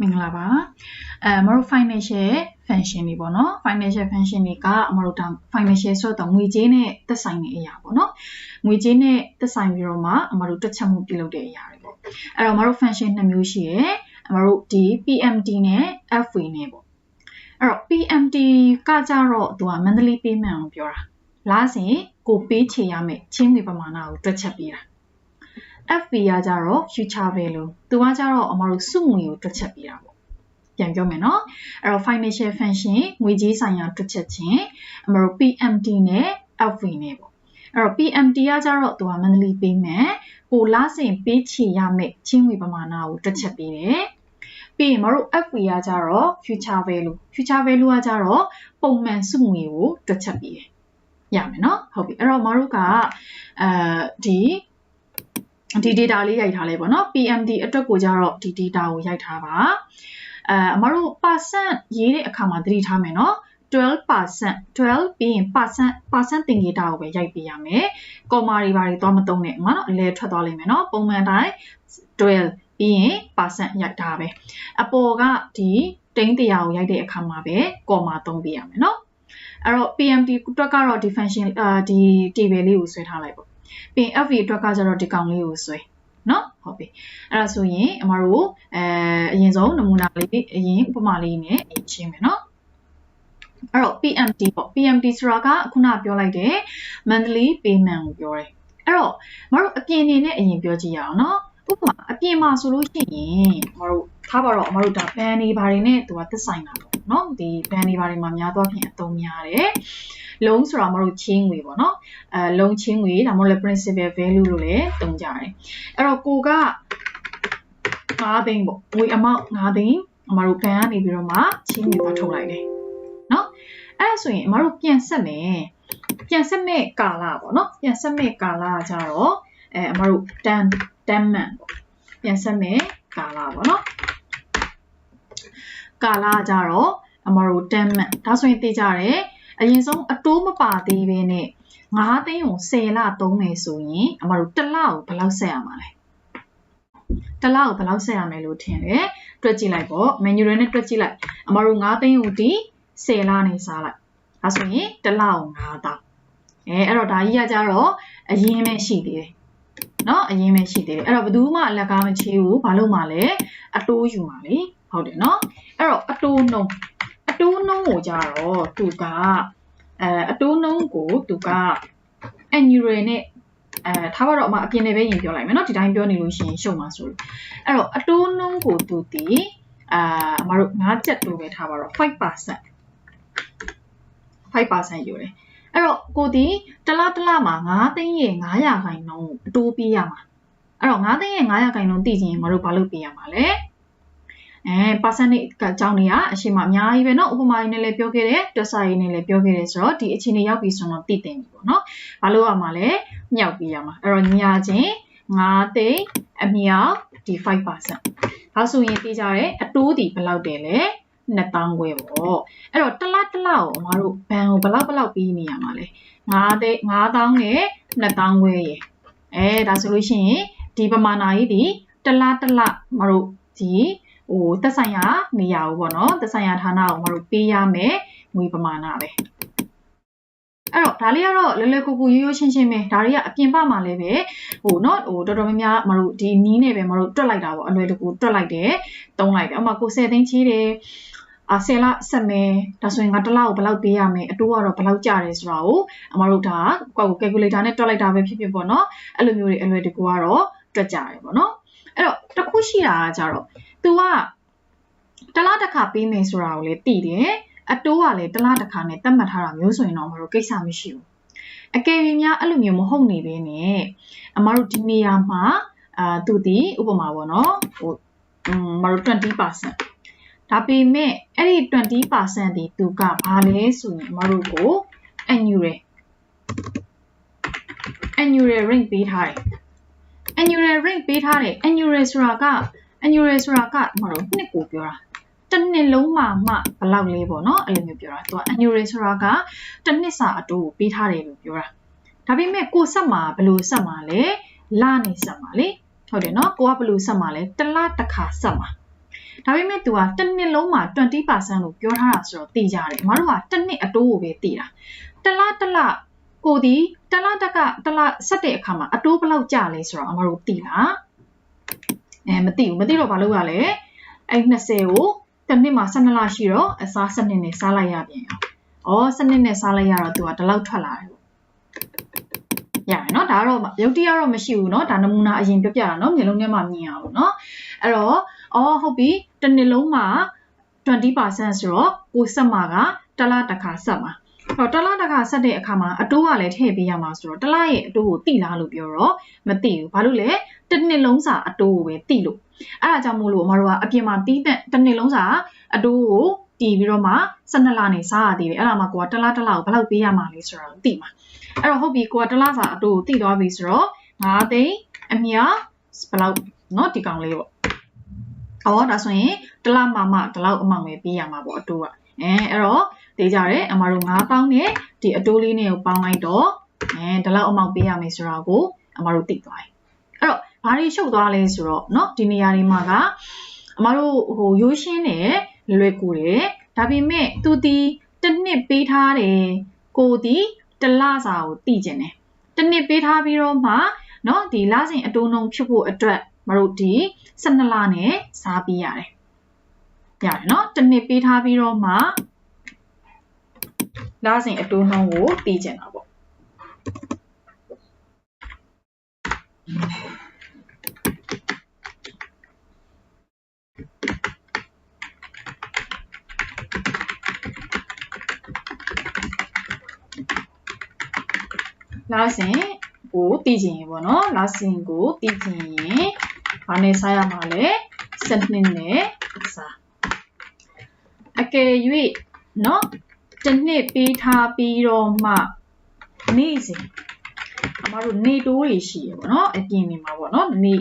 မင်္ဂလာပါအဲမတို့ financial function တွေပေါ့နော် financial function တွေကအမတို့ဒါ financial ဆိုတော့ငွေကြေးနဲ့သက်ဆိုင်တဲ့အရာပေါ့နော်ငွေကြေးနဲ့သက်ဆိုင်ပြီးတော့မှအမတို့တွက်ချက်မှုပြုလုပ်တဲ့အရာတွေပေါ့အဲ့တော့အမတို့ function နှစ်မျိုးရှိရယ်အမတို့ဒီ PMT နဲ့ FV နဲ့ပေါ့အဲ့တော့ PMT ကကြတော့သူက monthly payment ကိုပြောတာလားစဉ်ကိုပေးချေရမယ်ချင်းငွေပမာဏကိုတွက်ချက်ပေးတာ FB ကကြတော့ future value သူကကြတော့အမတို့စုငွေကိုတွက်ချက်ပေးတာပေါ့ပြန်ပြောမယ်နော်အဲ့တော့ financial function ငွေကြေးဆိုင်ရာတွက်ချက်ခြင်းအမတို့ PMT နဲ့ FV နဲ့ပေါ့အဲ့တော့ PMT ကကြတော့သူက monthly payment ကိုလစဉ်ပေးချေရမယ့်ချင်းငွေပမာဏကိုတွက်ချက်ပေးတယ်ပြီးရင်မတို့ FV ကကြတော့ future value future value ကကြတော့ပုံမှန်စုငွေကိုတွက်ချက်ပေးတယ်ရမယ်နော်ဟုတ်ပြီအဲ့တော့မတို့ကအဲဒီ ဒီ data လေးရိုက်ထားလဲပေါ့နော် PMD အတွက်ကိုကြတော့ဒီ data ကိုရိုက်ထားပါအဲအမတို့ percent ရေးတဲ့အခါမှာသတိထားမယ်နော်12% 12ပြီးရင် percent percent သင်္ကေတကိုပဲရိုက်ပေးရမယ်။ comma တွေဘာတွေသွားမသုံးနဲ့အမနော်အလဲထွက်သွားလိမ့်မယ်နော်။ပုံမှန်တိုင်း12ပြီးရင် percent ရိုက်တာပဲ။အပေါ်ကဒီတိန်းတရားကိုရိုက်တဲ့အခါမှာပဲ comma သုံးပေးရမယ်နော်။အဲ့တော့ PMD အတွက်ကတော့ဒီ function အာဒီ table လေးကိုဆွဲထားလိုက်ပေါ့ ပြီးရင် FV အတွက်ကကျတော့ဒီကောင်လေးကိုဆွဲနော်ဟုတ်ပြီအဲ့ဒါဆိုရင်အမတို့အဲအရင်ဆုံးနမူနာလေးအရင်ဥပမာလေးနဲ့အရင်ရှင်းမယ်နော်အဲ့တော့ PMT ပေါ့ PMT ဆိုတာကခုနပြောလိုက်တဲ့ monthly payment ကိုပြောတယ်အဲ့တော့မတို့အပြင်နေနဲ့အရင်ပြောကြည့်ရအောင်နော် ဥပမာအပြင်မှာဆိုလို့ရှိရင်မတို့ထားပါတော့မတို့ဒါ ban တွေဘာတွေနဲ့သူကသက်ဆိုင်တာပေါ့နော်ဒီ ban တွေဘာတွေမှာများတော့ဖြင့်အသုံးများတယ်လုံးဆိုတာမတို့ချင်းငွေပေါ့နော်အဲလုံးချင်းငွေဒါမှမဟုတ်လည်း principal value လို့လည်းသုံးကြတယ်အဲ့တော့ကိုက9သိန်းပေါ့ငွေ amount 9သိန်းအမတို့ဘဏ်ကနေပြီးတော့မှချင်းငွေသွားထုတ်လိုက်တယ်နော်အဲ့ဒါဆိုရင်အမတို့ပြန်ဆက်မယ်ပြန်ဆက်မဲ့ကာလပေါ့နော်ပြန်ဆက်မဲ့ကာလကကြတော့အဲအမတို့ 10 10 man ပေါ့ပြန်ဆက်မဲ့ကာလပေါ့နော်ကာလကကြတော့အမတို့10 man ဒါဆိုရင်သိကြတယ်အရင်ဆုံးအတိုးမပါသေးဘဲနဲ့9သိန်းကို10လသုံးမယ်ဆိုရင်အမတို့တစ်လကိုဘယ်လောက်ဆက်ရမှာလဲတစ်လကိုဘယ်လောက်ဆက်ရမယ်လို့ထင်တယ်တွက်ကြည့်လိုက်ပေါ့ manual နဲ့တွက်ကြည့်လိုက်အမတို့9သိန်းကိုဒီ10လနေစားလိုက်ဒါဆိုရင်တစ်လကို9တောင်းအဲအဲ့တော့ဒါကြီးကကြတော့အရင်ပဲရှိသေးတယ် เนาะအရင်ပဲရှိသေးတယ်အဲ့တော့ဘယ်သူမှအလက်ကားမချေးဘူးဘာလို့မှလဲအတိုးယူမှာလေဟုတ်တယ်เนาะအဲ့တော့အတိုးနှုံအတိုးနှုံကိုကြတော့သူကအဲအတိုးနှုံကိုသူက annual နဲ့အဲထားပါတော့အမအပြင်နဲ့ပဲရင်ပြောလိုက်မယ်เนาะဒီတိုင်းပြောနေလို့ရှိရင်ရှုံမှာဆိုလို့အဲ့တော့အတိုးနှုံကိုသူတီအာအမတို့၅ချက်တိုးပဲထားပါတော့5% 5%ယူတယ် အဲ့တော့ကိုဒီတလားတလားမှာ9သိန်းရဲ့900ခိုင်နှုန်းအတိုးပေးရမှာအဲ့တော့9သိန်းရဲ့900ခိုင်နှုန်းတည်ခြင်းမတို့ဘာလို့ပေးရမှာလဲအဲ percentage ကအကြောင်းတွေကအရှိမအများကြီးပဲเนาะဥပမာရင်းနဲ့လည်းပြောခဲ့တယ်တွက်စာရင်းနဲ့လည်းပြောခဲ့တယ်ဆိုတော့ဒီအခြေအနေရောက်ပြီဆိုတော့တည်တင်ပြီပေါ့เนาะဘာလို့ရမှာလဲမြောက်ပြီးရမှာအဲ့တော့ညာချင်း9သိန်းအမြောက်ဒီ5%ဒါဆိုရင်သိကြတယ်အတိုးဒီဘယ်လောက်တယ်လဲ 2000ခွဲပေါ့အဲ့တော့တစ်လတစ်လကိုအမတို့ဘဏ်ကိုဘယ်လောက်ဘယ်လောက်ပေးနေရမှာလဲ9သိန်း9000နဲ့2000ခွဲရယ်အဲဒါဆိုလို့ရှိရင်ဒီပမာဏကြီးဒီတစ်လတစ်လမတို့ဒီဟိုသက်ဆိုင်ရာနေရာကိုပေါ့နော်သက်ဆိုင်ရာဌာနကိုမတို့ပေးရမယ်ငွေပမာဏပဲအဲ့တော့ဒါလေးကတော့လွယ်လွယ်ကူကူရိုးရိုးရှင်းရှင်းပဲဒါတွေကအပြင်ပမှာလည်းပဲဟိုနော်ဟိုတော်တော်များများမတို့ဒီနီးနဲ့ပဲမတို့တွက်လိုက်တာပေါ့အလွယ်တကူတွက်လိုက်တယ်တုံးလိုက်တယ်အမကို10သိန်းချီးတယ် အာ10လဆက်မယ်ဒါဆိုရင်ငါတစ်လကိုဘယ်လောက်ပေးရမယ်အတိုးကတော့ဘယ်လောက်ကျတယ်ဆိုတာကိုအမတို့ဒါကိုယ့်ကို calculator နဲ့တွက်လိုက်တာပဲဖြစ်ဖြစ်ပေါ့နော်အဲ့လိုမျိုးတွေအလွယ်တကူကတော့တွက်ကြတယ်ပေါ့နော်အဲ့တော့တစ်ခုရှိတာကကြတော့ तू ကတစ်လတစ်ခါပေးမယ်ဆိုတာကိုလေသိတယ်အတိုးကလည်းတစ်လတစ်ခါနဲ့သတ်မှတ်ထားတာမျိုးဆိုရင်တော့မတို့ကိစ္စမရှိဘူးအကယ်၍များအဲ့လိုမျိုးမဟုတ်နေဘဲနဲ့အမတို့ဒီနေရာမှာအာသူဒီဥပမာပေါ့နော်ဟိုမတို့20% ဒါပေမဲ့အဲ့ဒီ20%ဒီသူကဘာလဲဆိုရင်မတို့ကို annual annual rate ပေးထားတယ် annual rate ပေးထားတယ် annual ဆိုတာက annual ဆိုတာကမတို့နှစ်ကိုပြောတာတစ်နှစ်လုံးမှမှဘလောက်လေးပေါ့နော်အဲ့လိုမျိုးပြောတာသူက annual ဆိုတာကတစ်နှစ်စာအတိုးကိုပေးထားတယ်လို့ပြောတာဒါပေမဲ့ကိုဆက်မှာဘယ်လိုဆက်မှာလဲလနေဆက်မှာလေဟုတ်တယ်နော်ကိုကဘယ်လိုဆက်မှာလဲတစ်လတစ်ခါဆက်မှာ ဒါပေမဲ့ तू ကတစ်နှစ်လုံးမှာ20%လို့ပြောထားတာဆိုတော့သိကြတယ်အမတို့ကတစ်နှစ်အတိုးကိုပဲသိတာတစ်လတစ်လကိုဒီတစ်လတက်ကတစ်လဆက်တဲ့အခါမှာအတိုးဘယ်လောက်ကျလဲဆိုတော့အမတို့သိလားအဲမသိဘူးမသိတော့ဘာလုပ်ရလဲအဲ့20ကိုတစ်နှစ်မှာ12လရှိတော့အစားစနစ်နဲ့စားလိုက်ရပြန်အောင်။ဩစနစ်နဲ့စားလိုက်ရတော့ तू ကဒီလောက်ထွက်လာတယ်ရတယ်နော်ဒါတော့ရုပ်တရားတော့မရှိဘူးနော်ဒါနမူနာအရင်ပြပြတာနော်မျိုးလုံးထဲမှာမြင်ရအောင်နော်အဲ့တော့ အော်ဟုတ်ပြီတစ်နှစ်လုံးမှာ20%ဆိုတော့ကိုဆက်မှာကတစ်လတစ်ခါဆက်မှာတော့တစ်လတစ်ခါဆက်တဲ့အခါမှာအတိုးကလည်းထည့်ပေးရမှာဆိုတော့တစ်လရဲ့အတိုးကိုတိလားလို့ပြောတော့မတိဘူးဘာလို့လဲတစ်နှစ်လုံးစာအတိုးကိုပဲတိလို့အဲ့ဒါကြောင့်မို့လို့အမတို့ကအပြင်မှာတီးတဲ့တစ်နှစ်လုံးစာအတိုးကိုတီးပြီးတော့မှ12လနေစားရသေးတယ်အဲ့ဒါမှကိုကတစ်လတစ်လကိုဘယ်လောက်ပေးရမှာလဲဆိုတော့သိမှာအဲ့တော့ဟုတ်ပြီကိုကတစ်လစာအတူကိုတိသွားပြီဆိုတော့9သိန်းအမြဘယ်လောက်เนาะဒီကောင်လေးပေါ့ အော်ဒါဆိုရင်တစ်လမှမှဒီလောက်အမောင်ပဲပေးရမှာပေါ့အတူကအဲအဲ့တော့သိကြတယ်အမတို့9000နဲ့ဒီအတိုးလေးနဲ့ကိုပေါင်းလိုက်တော့အဲဒီလောက်အမောင်ပေးရမယ်ဆိုတော့ကိုအမတို့သိသွားတယ်အဲ့တော့ဘာတွေရှုပ်သွားလဲဆိုတော့เนาะဒီနေရာတွေမှာကအမတို့ဟိုရိုးရှင်းတယ်လွယ်ကူတယ်ဒါပေမဲ့သူဒီတစ်နှစ်ပေးထားတယ်ကိုဒီတလစာကိုတည်ကျင်တယ်တနစ်ပေးထားပြီးတော့မှเนาะဒီလစဉ်အတိုးနှုန်းဖြစ်ဖို့အတွက် မတို့ဒီ12လနဲ့စားပြီးရတယ်ရတယ်เนาะတနစ်ပေးထားပြီးတော့မှလစဉ်အတိုးနှုန်းကိုတည်ကျင်တာပေါ့လာစဉ်ကိုတည်ကျင်ရင်ပေါ့နော်လာစဉ်ကိုတည်ကျင်ရင် ဘာနဲ့စားရမှာလဲစနစ်နဲ့စားအကယ်၍နော်တစ်နှစ်ပေးထားပြီးတော့မှနေ့စဉ်အမတို့နေတိုးတွေရှိရပေါ့နော်အပြင်နေမှာပေါ့နော်နေ့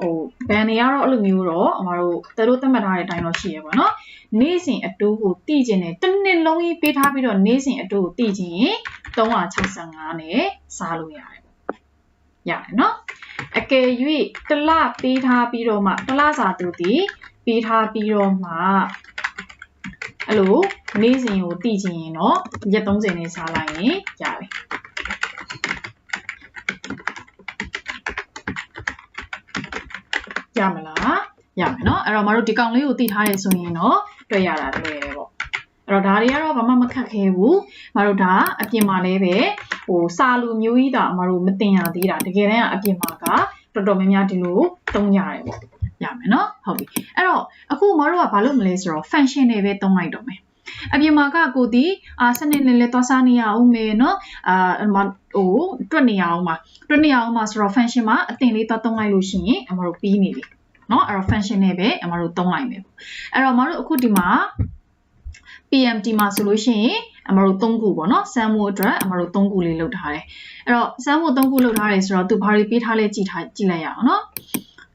ဟိုဘန်တွေကတော့အဲ့လိုမျိုးတော့အမတို့သူတို့သတ်မှတ်ထားတဲ့အတိုင်းတော့ရှိရပေါ့နော်နေ့စဉ်အတိုးကိုတည်ကျင်တယ်တစ်နှစ်လုံးကြီးပေးထားပြီးတော့နေ့စဉ်အတိုးကိုတည်ကျင်ရင်365နဲ့စားလို့ရတယ်ရတယ်နော် အကယ်၍တစ်လပေးထားပြီးတော့မှတစ်လစာသူတည်ပေးထားပြီးတော့မှအဲ့လိုနေ့စဉ်ကိုတည်ချင်ရင်တော့ရက်30နဲ့စားလိုက်ရင်ရတယ်ရမလားရမယ်เนาะအဲ့တော့မတို့ဒီကောင်လေးကိုတည်ထားရဲဆိုရင်တော့တွေ့ရတာတွေ့ရဲပေါ့ အဲ့တော့ဒါတွေကတော့ဘာမှမခက်ခဲဘူးမတို့ဒါအပြင်မှာလည်းပဲဟိုစာလူမျိုးကြီးတာမတို့မတင်ရသေးတာတကယ်တမ်းအပြင်မှာကတော်တော်များများဒီလိုသုံးရတယ်ပေါ့ရမယ်နော်ဟုတ်ပြီအဲ့တော့အခုမတို့ကဘာလို့မလဲဆိုတော့ function တွေပဲသုံးလိုက်တော့မယ်အပြင်မှာကကိုဒီအာစနစ်နဲ့လဲသွားစားနေရအောင်မေနော်အာဟိုတွက်နေရအောင်မှာတွက်နေရအောင်မှာဆိုတော့ function မှာအတင်လေးသွားသုံးလိုက်လို့ရှိရင်အမတို့ပြီးနေပြီနော်အဲ့တော့ function နဲ့ပဲအမတို့သုံးလိုက်မယ်အဲ့တော့မတို့အခုဒီမှာ PMT မှာဆိုလို့ရှိရင်အမတို့၃ခုပေါ့နော်စမ်းမှုအတွက်အမတို့၃ခုလေးလုပ်ထားတယ်အဲ့တော့စမ်းမှု၃ခုလုပ်ထားတယ်ဆိုတော့သူဘာတွေပေးထားလဲကြည့်ထားကြည့်လိုက်ရအောင်နော်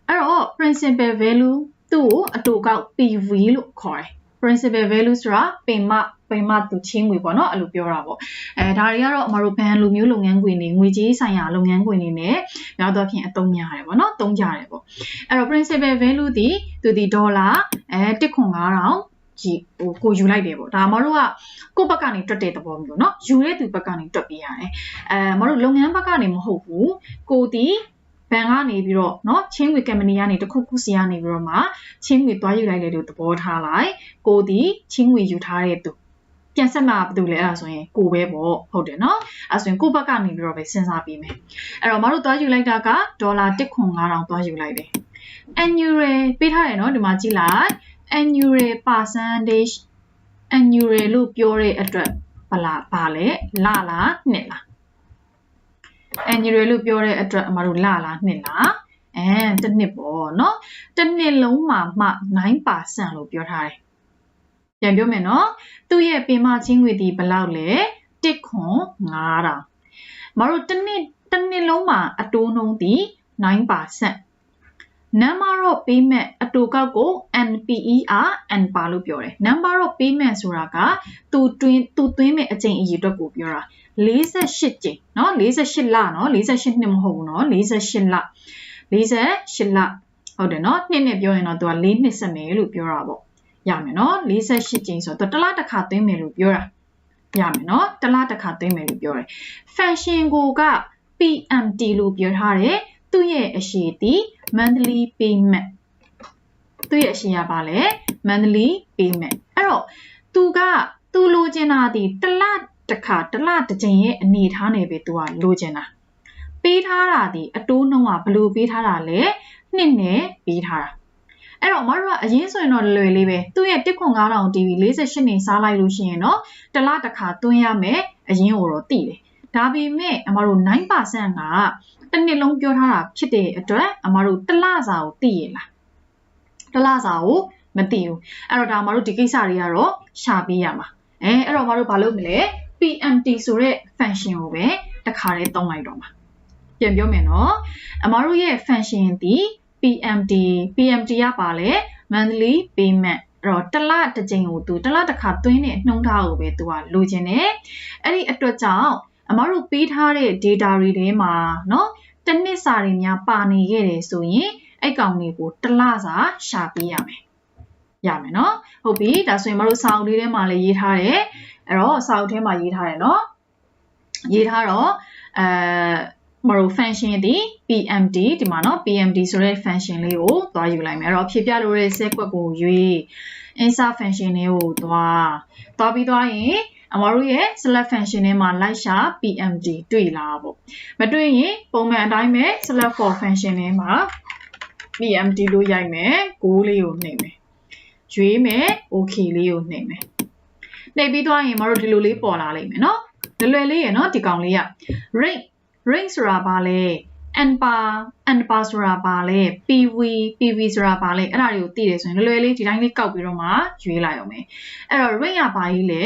အဲ့တော့ principal value သူ့ကိုအတူကောက် PV လို့ခေါ်တယ် principal value ဆိုတာပင်မပင်မသူချင်းငွေပေါ့နော်အဲ့လိုပြောတာပေါ့အဲဒါတွေကတော့အမတို့ဘဏ်လိုမျိုးလုပ်ငန်းခွင်တွေငွေကြေးဆိုင်ရာလုပ်ငန်းခွင်တွေနဲ့များသောအားဖြင့်အသုံးများတယ်ပေါ့နော်သုံးကြတယ်ပေါ့အဲ့တော့ principal value ဒီသူဒီဒေါ်လာအဲ1.5000 ကြီးဟိုကိုယူလိုက်တယ်ပေါ့ဒါမတို့ကကိုယ့်ဘက်ကနေတွက်တဲ့သဘောမျိုးเนาะယူတဲ့သူဘက်ကနေတွက်ပေးရတယ်အဲမတို့လုပ်ငန်းဘက်ကနေမဟုတ်ဘူးကိုဒီဘန်ကနေပြီးတော့เนาะချင်းငွေကမ်ပဏီကနေတခုခုစီကနေပြီးတော့မှချင်းငွေသွားယူလိုက်တယ်လို့သဘောထားလိုက်ကိုဒီချင်းငွေယူထားတဲ့သူပြန်ဆက်မှာဘာလို့လဲအဲ့ဒါဆိုရင်ကိုပဲပေါ့ဟုတ်တယ်เนาะအဲ့ဆိုရင်ကိုဘက်ကနေပြီးတော့ပဲစဉ်းစားပြီးမယ်အဲ့တော့မတို့သွားယူလိုက်တာကဒေါ်လာ1.5000သွားယူလိုက်တယ် annual ပေးထားတယ်เนาะဒီမှာကြည့်လိုက် annual percentage annual လို့ပြောတဲ့အတွက်ဘလားပါလဲလလားနှစ်လား annual လို့ပြောတဲ့အတွက်အမတို့လလားနှစ်လားအဲတစ်နှစ်ပေါ့เนาะတစ်နှစ်လုံးမှာမှ9%လို့ပြောထားတယ်ပြန်ပြောမယ်နော်သူ့ရဲ့ပင်မချင်းငွေဒီဘယ်လောက်လဲတစ်ခွန်9000မတို့တစ်နှစ်တစ်နှစ်လုံးမှာအတိုးနှုန်းဒီ9% number of payment အတူကောက်ကို NPER N ပါလို့ပြောတယ် number of payment ဆိုတာကသူတွင်းသူသွင်းမဲ့အကြိမ်အရေအတွက်ကိုပြောတာ48ကြိမ်เนาะ48လเนาะ48နှစ်မဟုတ်ဘူးเนาะ48လ48လ ဟုတ်တယ်နော်နှစ်နဲ့ပြောရင်တော့သူက၄နှစ်ဆက်မယ်လို့ပြောတာပေါ့ရမယ်နော်48ကြိမ်ဆိုတော့တစ်လားတစ်ခါသွင်းမယ်လို့ပြောတာရမယ်နော်တစ်လားတစ်ခါသွင်းမယ်လို့ပြောတယ် function ကိုက PMT လို့ပြောထားတယ် သူ့ရဲ့အရှိတီ monthly payment သူ့ရဲ့အရှိရပါလဲ monthly payment အဲ့တော့သူကသူလိုချင်တာဒီတစ်လတစ်ခါတစ်လတစ်ကြိမ်ရဲ့အနေထားနေပဲသူကလိုချင်တာပေးထားတာဒီအတိုးနှုန်းကဘယ်လိုပေးထားတာလဲနှစ်နဲ့ပေးထားတာအဲ့တော့မတို့ကအရင်ဆိုရင်တော့လွယ်လေးပဲသူ့ရဲ့တစ်ခွန်9000 TV 48နေစားလိုက်လို့ရှိရင်တော့တစ်လတစ်ခါသွင်းရမယ်အရင်ကိုတော့တည်တယ်ဒါပေမဲ့အမတို့9%က တစ်နှစ်လုံးပြောထားတာဖြစ်တဲ့အတွက်အမတို့တစ်လစာကိုတည်ရလားတစ်လစာကိုမတည်ဘူးအဲ့တော့ဒါအမတို့ဒီကိစ္စတွေကတော့ရှာပေးရမှာအဲအဲ့တော့အမတို့ဘာလုပ်မလဲ PMT ဆိုတဲ့ function ကိုပဲတစ်ခါတည်းသုံးလိုက်တော့မှာပြန်ပြောမယ်နော်အမတို့ရဲ့ function ဒီ PMT PMT ရပါလေ monthly payment အဲ့တော့တစ်လတစ်ကြိမ်ကိုသူတစ်လတစ်ခါသွင်းတဲ့နှုန်းထားကိုပဲသူကလိုချင်တယ်အဲ့ဒီအတွက်ကြောင့် အမတို့ပေးထားတဲ့ data တွေထဲမှာเนาะတစ်နှစ်စာတွေများပါနေခဲ့တယ်ဆိုရင်အဲ့ကောင်တွေကိုတစ်လစာရှာပေးရမယ်ရမယ်เนาะဟုတ်ပြီဒါဆိုရင်မတို့စာအုပ်လေးထဲမှာလည်းရေးထားတယ်အဲ့တော့စာအုပ်ထဲမှာရေးထားတယ်เนาะရေးထားတော့အဲမတို့ function ဒီ PMD ဒီမှာเนาะ PMD ဆိုတဲ့ function လေးကိုသွားယူလိုက်မယ်အဲ့တော့ဖြည့်ပြလို့တဲ့ set ကွက်ကိုရွေး insert function လေးကိုသွားသွားပြီးသွားရင် အမတို့ရဲ့ select function ထဲမှာ light ရှာ PMD တွေ့လားပေါ့မတွေ့ရင်ပုံမှန်အတိုင်းပဲ select for function ထဲမှာ PMD လို့ရိုက်မယ်6လေးကိုနှိပ်မယ်ရွေးမယ် okay လေးကိုနှိပ်မယ်နှိပ်ပြီးသွားရင်မတို့ဒီလိုလေးပေါ်လာလိမ့်မယ်နော်လွယ်လွယ်လေးရယ်နော်ဒီကောင်လေးက rate rate ဆိုတာဘာလဲ and bar and bar ဆိုတာဘာလဲ pv pv ဆိုတာဘာလဲအဲ့ဒါတွေကိုသိတယ်ဆိုရင်လွယ်လွယ်လေးဒီတိုင်းလေးကောက်ပြီးတော့မှရွေးလိုက်အောင်မယ်အဲ့တော့ rate ကဘာကြီးလဲ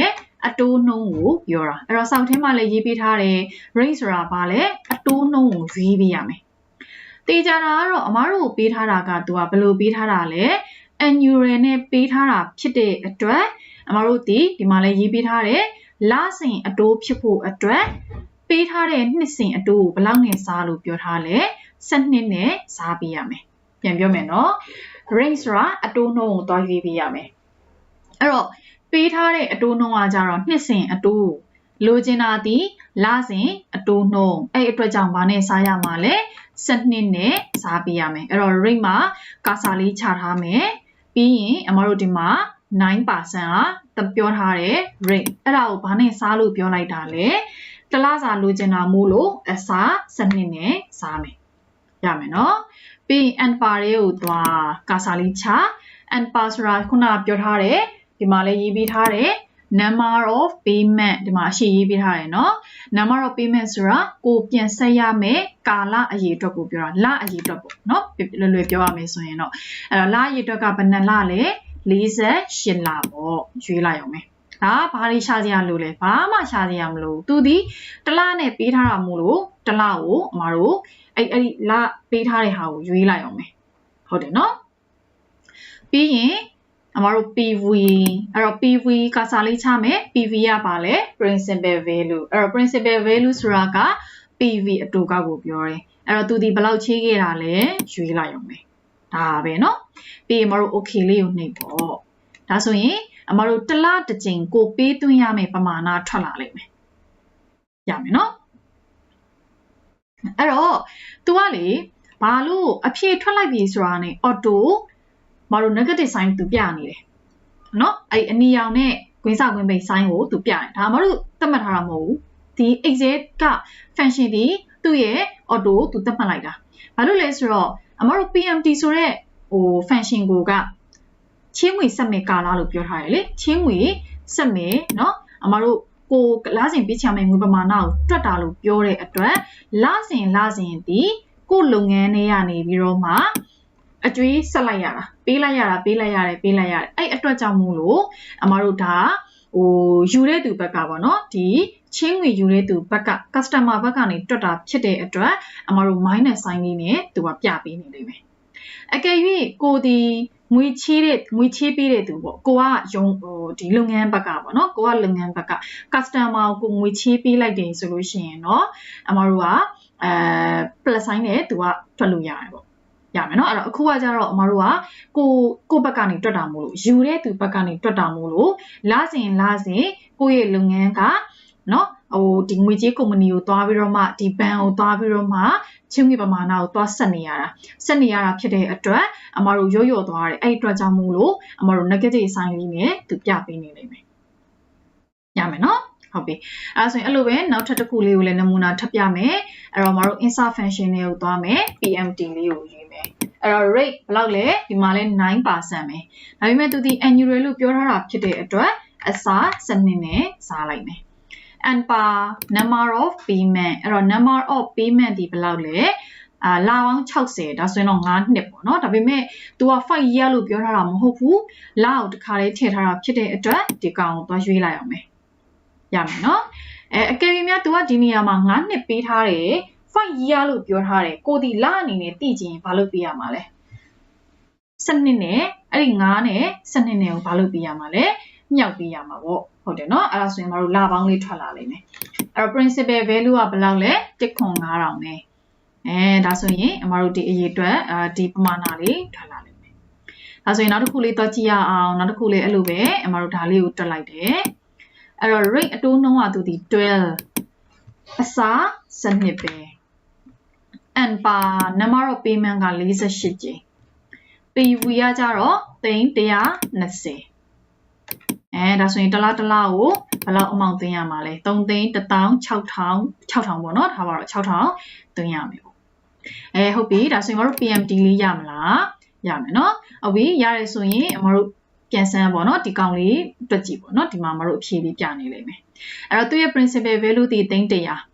အတိုးနှုန်းကိုပြောတာအဲ့တော့စောက်ထဲမှာလည်းရေးပေးထားတယ် rate ဆိုတာဘာလဲအတိုးနှုန်းကိုရွေးပေးရမယ်တေးကြတာကတော့အမားတို့ကိုပေးထားတာကသူကဘယ်လိုပေးထားတာလဲ annual နဲ့ပေးထားတာဖြစ်တဲ့အတွက်အမားတို့ဒီဒီမှာလည်းရေးပေးထားတယ်လစဉ်အတိုးဖြစ်ဖို့အတွက်ပေးထားတဲ့နှစ်စဉ်အတိုးကိုဘယ်လောက်နဲ့စားလို့ပြောထားလဲ12နဲ့စားပေးရမယ်ပြန်ပြောမယ်နော် range ဆိုတာအတိုးနှုန်းကိုတွားရွေးပေးရမယ်အဲ့တော့ ပေးထားတဲ့အတိုးနှုန်းကကြတော့နှစ်စဉ်အတိုးလိုချင်တာဒီလစဉ်အတိုးနှုန်းအဲ့အတွက်ကြောင့်ဘာနဲ့စားရမှာလဲ12နဲ့စားပေးရမယ်အဲ့တော့ rate မှာကာစာလေးချထားမယ်ပြီးရင်အမတို့ဒီမှာ9%ကပြောထားတဲ့ rate အဲ့ဒါကိုဘာနဲ့စားလို့ပြောလိုက်တာလဲတလားစာလိုချင်တာမို့လို့အစားစနစ်နဲ့စားမယ်ရမယ်နော်ပြီးရင် and par လေးကိုသွားကာစာလေးချ and par ဆိုတာခုနကပြောထားတယ် ဒီမှာလည်းရေးပေးထားတယ် number of payment ဒီမှာအရှိရေးပေးထားတယ်เนาะ number of payment ဆိုတာကိုပြန်ဆက်ရမယ်ကာလအရေးအတွက်ကိုပြောတာလအရေးအတွက်ပေါ့เนาะလွယ်လွယ်ပြောရမယ်ဆိုရင်တော့အဲ့တော့လအရေးအတွက်ကဘယ်နှလလဲ48လပေါ့ရွေးလိုက်အောင်မယ်ဒါဘာတွေရှာစရာလို့လဲဘာမှရှာစရာမလိုသူဒီတစ်လနဲ့ပေးထားတာမို့လို့တစ်လကိုအမတို့အဲ့အဲ့ဒီလပေးထားတဲ့ဟာကိုရွေးလိုက်အောင်မယ်ဟုတ်တယ်နော်ပြီးရင် အမတို့ PV အဲ့တော့ PV ကစားလေးချမယ် PV ရပါလဲ principal value အဲ့တော့ principal value ဆိုတာက PV အတူကောက်ကိုပြောတယ်အဲ့တော့သူဒီဘယ်လောက်ချေးခဲ့တာလဲရွေးလိုက်အောင်မယ်ဒါပဲเนาะပြီးရင်အမတို့ okay လေးကိုနှိပ်ပေါ့ဒါဆိုရင်အမတို့တစ်လတစ်ကြိမ်ကိုပေးသွင်းရမယ့်ပမာဏထွက်လာလိမ့်မယ်ရမယ်နော်အဲ့တော့ तू ကလေဘာလို့အဖြေထွက်လိုက်ပြီဆိုတာနဲ့ auto မတို့ negative sign သူပြနေတယ်နော်အဲ့အနီရောင်နဲ့ကွင်းစကွင်းပိတ် sign ကိုသူပြတယ်ဒါမတို့သတ်မှတ်ထားတာမဟုတ်ဘူးဒီ exact က function ဒီသူ့ရဲ့ auto ကိုသူသတ်မှတ်လိုက်တာဘာလို့လဲဆိုတော့အမတို့ PMT ဆိုတဲ့ဟို function ကိုကချင်းငွေဆက်မယ်ကာလလို့ပြောထားတယ်လေချင်းငွေဆက်မယ်เนาะအမတို့ကိုလစဉ်ပေးချင်မယ့်ငွေပမာဏကိုတွက်တာလို့ပြောတဲ့အတွက်လစဉ်လစဉ်ဒီကိုလုပ်ငန်းတွေကနေပြီးတော့မှ အကျွေးဆက်လိုက်ရတာပေးလိုက်ရတာပေးလိုက်ရတယ်ပေးလိုက်ရတယ်အဲ့အတွက်ကြောင့်မို့လို့အမတို့ဒါဟိုယူတဲ့သူဘက်ကပေါ့နော်ဒီချင်းငွေယူတဲ့သူဘက်က customer ဘက်ကနေတွက်တာဖြစ်တဲ့အတွက်အမတို့ minus sign လေးနဲ့သူကပြပေးနေလိမ့်မယ်အကယ်၍ကိုဒီငွေချေးတဲ့ငွေချေးပေးတဲ့သူပေါ့ကိုကယုံဟိုဒီလုပ်ငန်းဘက်ကပေါ့နော်ကိုကလုပ်ငန်းဘက်က customer ကိုငွေချေးပေးလိုက်တယ်ဆိုလို့ရှိရင်เนาะအမတို့ကအဲ plus sign နဲ့သူကထွက်လို့ရတယ်ပေါ့ ရမယ်เนาะအဲ့တော့အခုကကြတော့အမတို့ကကိုကိုဘက်ကနေတွက်တာမို့လို့ယူတဲ့သူဘက်ကနေတွက်တာမို့လို့လာစဉ်လာစဉ်ကိုယ့်ရဲ့လုပ်ငန်းကเนาะဟိုဒီငွေကြေးကုမ္ပဏီကိုသွားပြီးတော့မှဒီဘဏ်ကိုသွားပြီးတော့မှချင်းငွေပမာဏကိုသွားဆက်နေရတာဆက်နေရတာဖြစ်တဲ့အတွက်အမတို့ရော့ရော့သွားတယ်အဲ့ဒီအတွက်ကြောင့်မို့လို့အမတို့ negative sign လေးနဲ့သူပြပေးနေလိမ့်မယ်ရမယ်နော်ဟုတ်ပြီအဲဒါဆိုရင်အဲ့လိုပဲနောက်ထပ်တစ်ခုလေးကိုလည်းနမူနာထပ်ပြမယ်အဲ့တော့မတို့ insert function လေးကိုသွားမယ် pmt လေးကို ရေးမယ်အဲ့တော့ rate ဘယ်လောက်လဲဒီမှာလဲ9%ပဲဒါပေမဲ့သူဒီ annual လို့ပြောထားတာဖြစ်တဲ့အတွက်အစားစနစ်နဲ့စားလိုက်မယ် and per number of payment အဲ့တော့ number of payment ဒီဘယ်လောက်လဲအာလာပေါင်း60ဒါဆိုရင်တော့9နှစ်ပေါ့နော်ဒါပေမဲ့ तू က5 year လို့ပြောထားတာမဟုတ်ဘူးလာကိုတစ်ခါလေးထည့်ထားတာဖြစ်တဲ့အတွက်ဒီကောင်ကိုသွားရွေးလိုက်အောင်မယ်ရမယ်နော်အဲအကယ်၍များ तू ကဒီနေရာမှာ9နှစ်ပေးထားတယ် 5 year လို့ပြောထားတယ်ကိုဒီလာအနေနဲ့တည်ကြရင်ဘာလုပ်ပေးရမှာလဲစနစ်နဲ့အဲ့ဒီ9နဲ့စနစ်နဲ့ကိုဘာလုပ်ပေးရမှာလဲမြောက်ပေးရမှာပေါ့ဟုတ်တယ်နော်အဲ့ဒါဆိုရင်မတို့လာပေါင်းလေးထွက်လာလိမ့်မယ်အဲ့တော့ principal value ကဘယ်လောက်လဲ1.5000ပဲအဲဒါဆိုရင်အမတို့ဒီအရေးအတွက်အာဒီပမာဏလေးထွက်လာလိမ့်မယ်ဒါဆိုရင်နောက်တစ်ခုလေးတော့ကြည့်ရအောင်နောက်တစ်ခုလေးအဲ့လိုပဲအမတို့ဒါလေးကိုတွက်လိုက်တယ်အဲ့တော့ rate အတိုးနှုန်းကသူဒီ12အစားစနစ်ပဲ and per number of payment က48ကြိမ် PV ကကြတော့320အဲဒါဆိုရင်တစ်လားတစ်လားကိုဘယ်လောက်အမောင့်သွင်းရမှာလဲ3သိန်း16000 6000ပေါ့နော်ထားပါတော့6000သွင်းရမယ်ပေါ့အဲဟုတ်ပြီဒါဆိုရင်ငါတို့ PMT လေးရမလားရမယ်နော်ဟုတ်ပြီရတယ်ဆိုရင်အမတို့ပြန်စမ်းပေါ့နော်ဒီကောင်လေးတွက်ကြည့်ပေါ့နော်ဒီမှာမတို့အဖြေလေးပြနေလိမ့်မယ်အဲ့တော့သူ့ရဲ့ principal value ဒီ300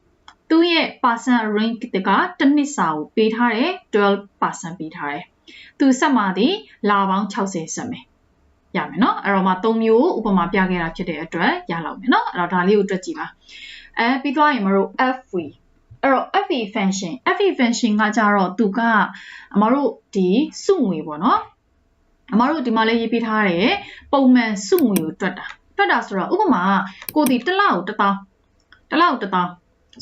သူ့ရဲ့ percent range တကတစ်နှစ်စာကိုပေးထားတယ်12%ပေးထားတယ်။သူဆက်မှာဒီလာပေါင်း60ဆက်မယ်။ရမယ်နော်။အဲ့တော့မှ၃မျိုးဥပမာပြခဲ့တာဖြစ်တဲ့အတွက်ရလောက်မယ်နော်။အဲ့တော့ဒါလေးကိုတွက်ကြည့်ပါ။အဲပြီးသွားရင်မတို့ FV အဲ့တော့ FV function FV function ကကြတော့သူကအမတို့ဒီစုငွေပေါ့နော်။အမတို့ဒီမှာလည်းရေးပြထားတယ်ပုံမှန်စုငွေကိုတွက်တာ။တွက်တာဆိုတော့ဥပမာကိုဒီတစ်လောက်တစ်ပေါင်းတစ်လောက်တစ်ပေါင်း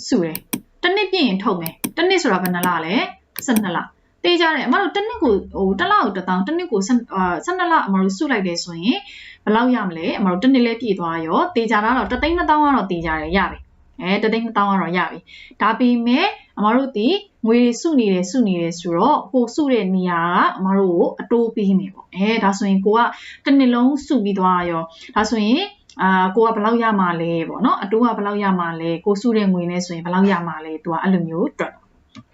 စုတယ်တစ်နှစ်ပြည့်ရင်ထုတ်မယ်တစ်နှစ်ဆိုတာဘယ်နှလလဲ12လတေးကြတယ်အမတို့တစ်နှစ်ကိုဟိုတစ်လကိုတစ်တောင်းတစ်နှစ်ကို12လအမတို့စုလိုက်တယ်ဆိုရင်ဘယ်လောက်ရမလဲအမတို့တစ်နှစ်လဲပြည့်သွားရောတေးကြတာတော့တသိန်း2000ကတော့တေးကြတယ်ရပြီအဲတသိန်း2000ကတော့ရပြီဒါပေမဲ့အမတို့ဒီငွေစုနေတယ်စုနေတယ်ဆိုတော့ကိုစုတဲ့နေရာကအမတို့ကိုအတိုးပေးနေပေါ့အဲဒါဆိုရင်ကိုကတစ်နှစ်လုံးစုပြီးသွားရောဒါဆိုရင် အာကိုကဘယ်လောက်ရမှာလဲပေါ့နော်အတိုးကဘယ်လောက်ရမှာလဲကိုစုတဲ့ငွေနဲ့ဆိုရင်ဘယ်လောက်ရမှာလဲသူကအဲ့လိုမျိုးတွက်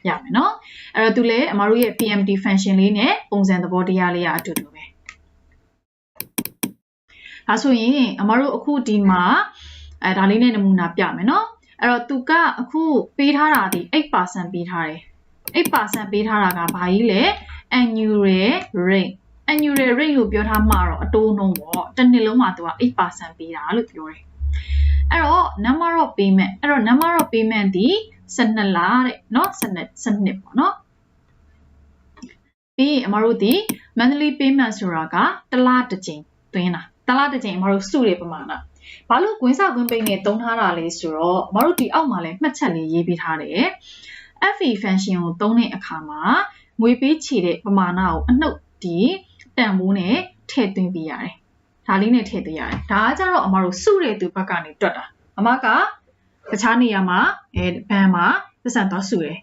ရမယ်နော်အဲ့တော့သူလည်းအမတို့ရဲ့ PMT function လေးနဲ့ပုံစံသဘောတရားလေးကအတူတူပဲဒါဆိုရင်အမတို့အခုဒီမှာအဲဒါလေးနဲ့နမူနာပြမယ်နော်အဲ့တော့သူကအခုပေးထားတာဒီ8%ပေးထားတယ်8%ပေးထားတာကဘာကြီးလဲ annual rate annual rate လို့ပြောထားမှတော့အတိုးနှုန်းပေါ့တစ်နှစ်လုံးမှာသူက8%ပေးတာလို့ပြောတယ်အဲ့တော့ number of payment အဲ့တော့ number of payment ဒီ12လတဲ့เนาะ12 12ပေါ့เนาะပြီးအမတို့ဒီ monthly payment ဆိုတာကတစ်လတစ်ကြိမ်သွင်းတာတစ်လတစ်ကြိမ်အမတို့စုရပမာဏဘာလို့ကွင်းစကွင်းပိတ်နဲ့တုံးထားတာလဲဆိုတော့အမတို့ဒီအောက်မှာလည်းမှတ်ချက်လေးရေးပေးထားတယ် FE function ကိုသုံးတဲ့အခါမှာငွေပေးချေတဲ့ပမာဏကိုအနှုတ်ဒီ တန်ဖိုးနဲ့ထည့်သွင်းပေးရတယ်ဒါလေးနဲ့ထည့်သွင်းရတယ်ဒါကကြတော့အမတို့စုတဲ့သူဘက်ကနေတွက်တာအမကတခြားနေရာမှာအဲဘန်မှာပတ်စံသွားစုတယ်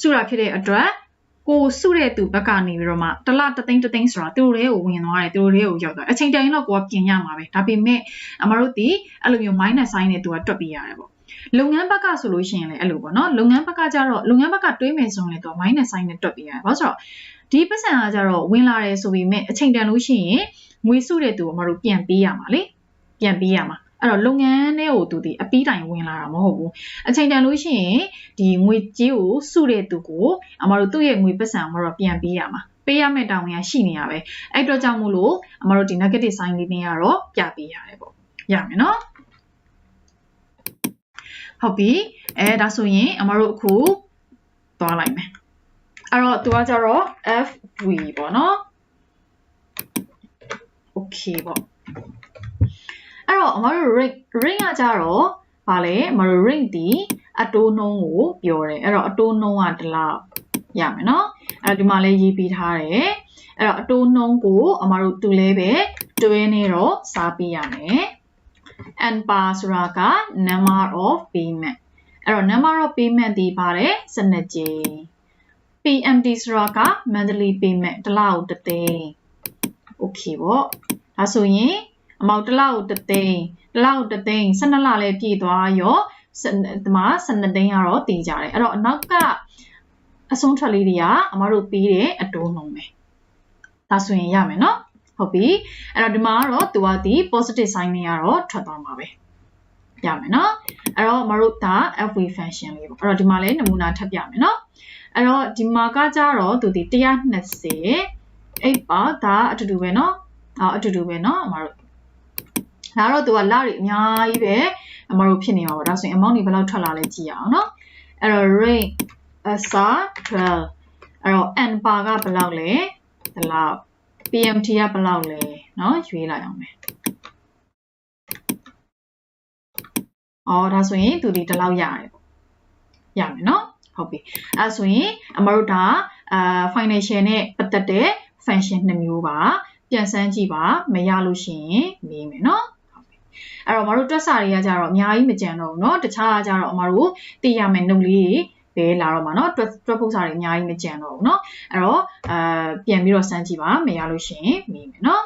စုတာဖြစ်တဲ့အတွက်ကိုစုတဲ့သူဘက်ကနေပြီးတော့မှတလတသိန်းတသိန်းဆိုတာသူတို့တွေကိုဝင်သွားတယ်သူတို့တွေကိုရောက်သွားအချိန်တန်ရင်တော့ကိုကပြင်ရမှာပဲဒါပေမဲ့အမတို့ဒီအဲ့လိုမျိုး minus sign နဲ့သူကတွက်ပြရတယ်ပေါ့လုပ်ငန်းဘက်ကဆိုလို့ရှိရင်လည်းအဲ့လိုပေါ့နော်လုပ်ငန်းဘက်ကကြတော့လုပ်ငန်းဘက်ကတွေးမယ်ဆိုရင်လည်းသူက minus sign နဲ့တွက်ပြရတယ်ဘာလို့ဆိုတော့ ဒီပတ်စံကကြတော့ဝင်လာတယ်ဆိုပေမဲ့အချိန်တန်လို့ရှိရင်ငွေစုတဲ့သူကိုအမတို့ပြန်ပေးရမှာလေပြန်ပေးရမှာအဲ့တော့လုပ်ငန်းထဲကိုသူဒီအပီးတိုင်ဝင်လာတာမဟုတ်ဘူးအချိန်တန်လို့ရှိရင်ဒီငွေကြေးကိုစုတဲ့သူကိုအမတို့သူ့ရဲ့ငွေပတ်စံမတော့ပြန်ပေးရမှာပေးရမယ့်တာဝန်ကရှိနေရပဲအဲ့တော့ကြောင့်မို့လို့အမတို့ဒီ negative sign လေးနဲ့ကတော့ပြပေးရတယ်ပေါ့ရမယ်နော်ဟုတ်ပြီအဲဒါဆိုရင်အမတို့အခုသွားလိုက်မယ် အဲ့တော့သူကကြတော့ FV ပေါ့နော် okay ပေါ့အဲ့တော့အမတို့ rate rate ကကြတော့ဗာလဲအမတို့ rate ဒီအတိုးနှုန်းကိုပြောတယ်အဲ့တော့အတိုးနှုန်းကဒီလောက်ရမယ်နော်အဲ့တော့ဒီမှာလည်းရေးပေးထားတယ်အဲ့တော့အတိုးနှုံးကိုအမတို့တူလဲပဲတွဲနေတော့စားပေးရမယ် and par ဆိုတာက number of payment အဲ့တော့ number of payment ဒီပါတယ်စနစ်ကြီး PMT ဆိုတာက monthly payment တစ်လကိုတစ်သိန်း okay ပေါ့ဒါဆိုရင်အမောက်တစ်လကိုတစ်သိန်းတစ်လကိုတစ်သိန်း12လလည်းပြည့်သွားရောဒီမှာ12သိန်းကတော့တည်ကြတယ်အဲ့တော့အနောက်ကအဆုံးထွက်လေးတွေကအမတို့ပေးတဲ့အတိုးနှုံပဲဒါဆိုရင်ရမယ်နော်ဟုတ်ပြီအဲ့တော့ဒီမှာကတော့သူကဒီ positive sign တွေကတော့ထွက်သွားမှာပဲရမယ်နော်အဲ့တော့မတို့ဒါ FV function လေးပေါ့အဲ့တော့ဒီမှာလည်းနမူနာထပ်ပြမယ်နော် အဲ့တော့ဒီမှာကကြတော့သူဒီ120အဲ့ပါဒါအတူတူပဲနော်ဒါအတူတူပဲနော်အမတို့ဒါတော့သူကလတွေအများကြီးပဲအမတို့ဖြစ်နေမှာပေါ့ဒါဆိုရင် amount တွေဘယ်လောက်ထွက်လာလဲကြည့်ရအောင်နော်အဲ့တော့ rate asa 12အဲ့တော့ n bar ကဘယ်လောက်လဲဒီလောက် PMT ကဘယ်လောက်လဲเนาะရွေးလိုက်အောင်မယ်အော်ဒါဆိုရင်သူဒီဒီလောက်ရတယ်ပေါ့ရမယ်เนาะ ဟုတ်ပြီအဲဆိုရင်အမတို့ဒါအာ financial နဲ့ပတ်သက်တဲ့ function နှစ်မျိုးပါပြန်စမ်းကြည့်ပါမရလို့ရှိရင်မေးမယ်เนาะအဲ့တော့မတို့တွက်စာတွေကကြတော့အများကြီးမကြံတော့ဘူးเนาะတခြားကကြတော့အမတို့သိရမယ်နှုတ်လေးပဲလာတော့မှာเนาะတွက်တွက်ဖို့စာတွေအများကြီးမကြံတော့ဘူးเนาะအဲ့တော့အာပြန်ပြီးတော့စမ်းကြည့်ပါမရလို့ရှိရင်မေးမယ်เนาะ